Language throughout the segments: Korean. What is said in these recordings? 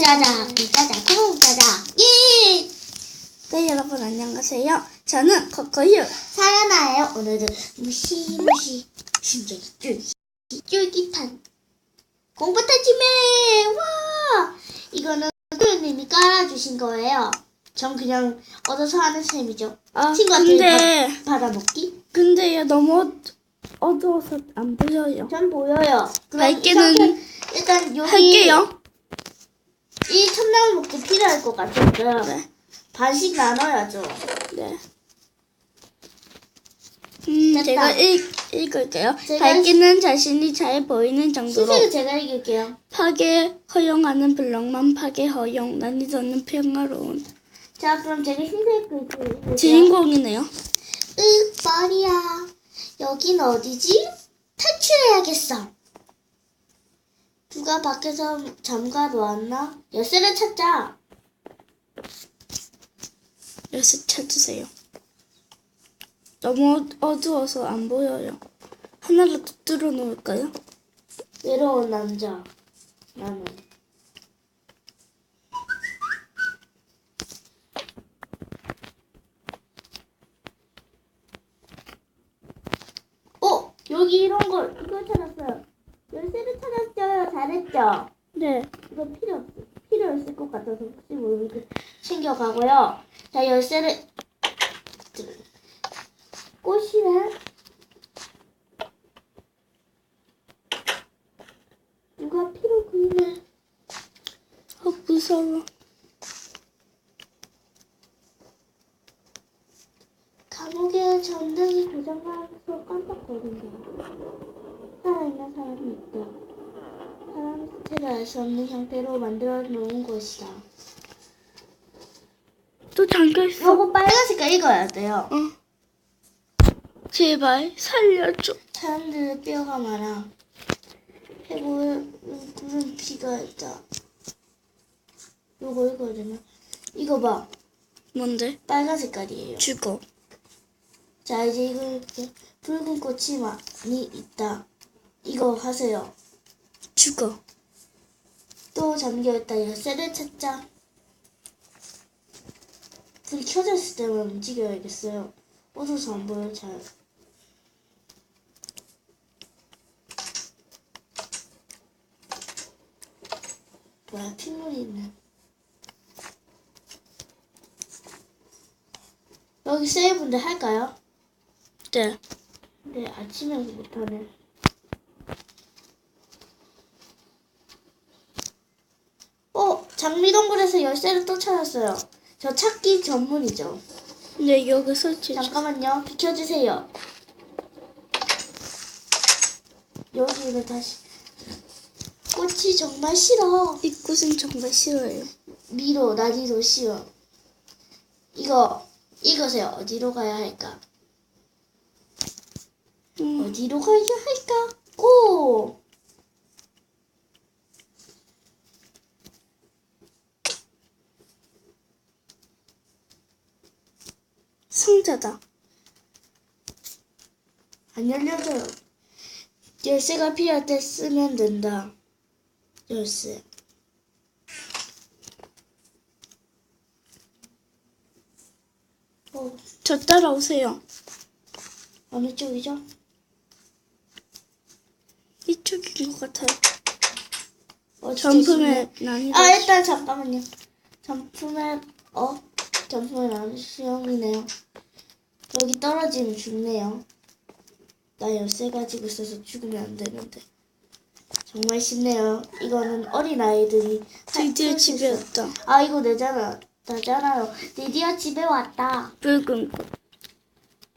짜자, 짜자, 콩 짜자. 예! 네 여러분 안녕하세요. 저는 코코유. 사연아예요. 오늘은 무시무시 신기하게 쫄깃, 쫄깃한 공부타지매 와! 이거는 코코유님이 깔아주신 거예요. 전 그냥 얻어서 하는 셈이죠. 아 친구한테 근데 받- 받아먹기? 근데요 너무 어두- 어두워서 안 보여요. 전 보여요. 그럼 밝게는 일단, 일단 여기 할게요. 이 참나무 먹기 필요할 것 같아요. 네. 반씩 나눠야죠. 네. 음 됐다. 제가 읽 읽을게요. 제가 밝기는 자신이 잘 보이는 정도로 신색은 제가 읽을게요. 파괴 허용하는 블럭만 파괴 허용 난이도는 평화로운 자, 그럼 제가 글씨 읽을게요. 주인공이네요. 으, 머리야. 여긴 어디지? 탈출해야겠어. 누가 밖에서 잠가 놓았나? 열쇠를 찾자. 열쇠 찾으세요. 너무 어- 어두워서 안 보여요. 하나를 더 뚫어 놓을까요? 외로운 남자. 나는. 어, 여기 이런 거, 이거 찾았어요. 잘했죠? 네. 이거 필요 없어. 필요 없을 것 같아서 혹시 모르니까 챙겨가고요. 자, 열쇠를 꽃이네. 누가 필요 그네. 어 무서워. 감옥에 전등이 고장나서 깜빡거린다. 살아있는 사람이 있다. 알 수 없는 형태로 만들어 놓은 것이다. 또 잠겨 있어. 요거 빨간색깔 읽어야 돼요. 어. 제발 살려줘. 사람들의 뼈가 많아. 해골 구름 피가 있다. 요거 읽어야 되나? 이거 봐. 뭔데? 빨간 색깔이에요. 죽어. 자 이제 이거 이렇게 붉은 꽃이 많이 있다. 이거 하세요. 죽어. 또 잠겨있다. 열쇠를 찾자. 불이 켜져 있을 때만 움직여야겠어요. 어두워서 안 보여 잘. 뭐야 핏물이 있네. 여기 세이브인데 할까요? 네. 네 아침에 못하네. 어 장미동굴에서 열쇠를 또 찾았어요. 저 찾기 전문이죠. 네 여기 설치. 잠깐만요. 비켜주세요. 여기를 다시. 꽃이 정말 싫어. 이 꽃은 정말 싫어요. 미로, 나디도 싫어. 이거, 읽으세요. 어디로 가야 할까? 음, 어디로 가야 할까? 고! 상자다. 안 열려져요. 열쇠가 필요할 때 쓰면 된다. 열쇠. 어, 저 따라오세요. 어느 쪽이죠? 이쪽인 것 같아요. 어, 쉽네. 난이도. 아, 일단 잠깐만요. 점프맵, 어? 점프맵 안 시험이네요. 여기 떨어지면 죽네요. 나 열쇠 가지고 있어서 죽으면 안 되는데. 정말 쉽네요. 이거는 어린 아이들이 할- 드디어 집에. 왔다. 아, 이거 내잖아. 나잖아요. 드디어 집에 왔다. 붉은 꽃.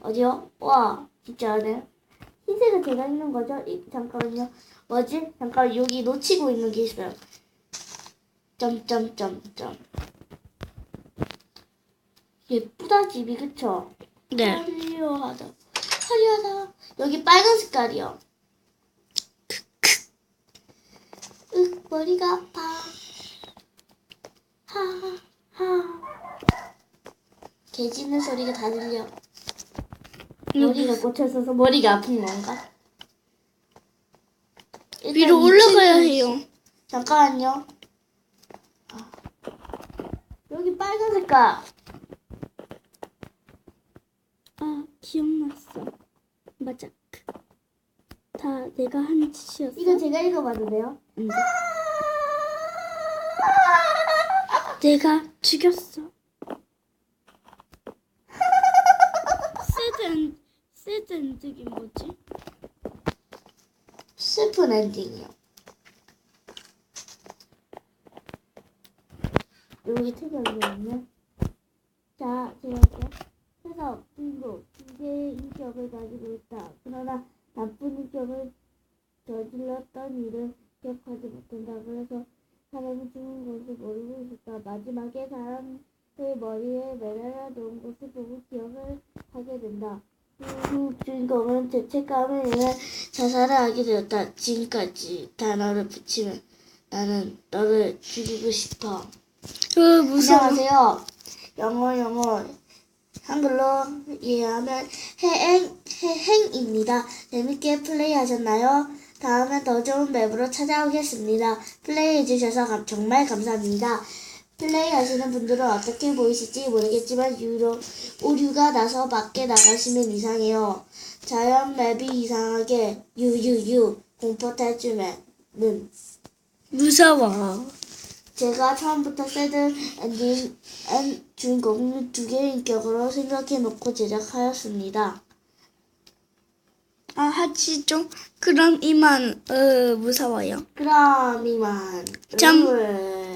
어디요? 와, 진짜 네 흰색은 제가 있는 거죠? 이, 잠깐만요. 뭐지? 잠깐 여기 놓치고 있는 게 있어요. 점점점점. 예쁘다 집이 그쵸? 네. 화려하다. 화려하다. 여기 빨간 색깔이요. 으 머리가 아파. 하하. 개 짖는 소리가 다 들려. 머리가 꽂혀 있어서 머리가 아픈 건가? 일단 위로 이 올라가야 해요. 잠깐만요. 아, 여기 빨간 색깔. 아, 기억났어. 맞아. 다 내가 한 짓이었어. 이거 제가 읽어봐도 돼요? 안 돼. 내가 죽였어. 새드 엔, 새드 엔딩이 뭐지? 슬픈 엔딩이요. 여기 책이 있네. 자, 제가 할게요. 해서 중국 두 개의 인격을 가지고 있다. 그러나 나쁜 인격을 저질렀던 일을 기억하지 못한다. 그래서 사람이 죽은 것을 모르고 있었다. 마지막에 사람의 머리에 매달려 놓은 것을 보고 기억을 하게 된다. 그 주인공은 죄책감을 인해 자살을 하게 되었다. 지금까지 단어를 붙이면 나는 너를 죽이고 싶어. 으, 무서워. 안녕하세요. 영어 영어 한글로 이해하면 해행 해행입니다. 재밌게 플레이하셨나요? 다음에 더 좋은 맵으로 찾아오겠습니다. 플레이해 주셔서 감- 정말 감사합니다. 플레이하시는 분들은 어떻게 보이실지 모르겠지만 유로, 오류가 나서 밖에 나가시면 이상해요. 자연 맵이 이상하게 유유유 공포 탈출맨은 무서워. 제가 처음부터 새드 엔딩 엔 주인공 두 개의 인격으로 생각해 놓고 제작하였습니다. 아, 하지죠. 그럼 이만, 으, 무서워요. 그럼 이만 참.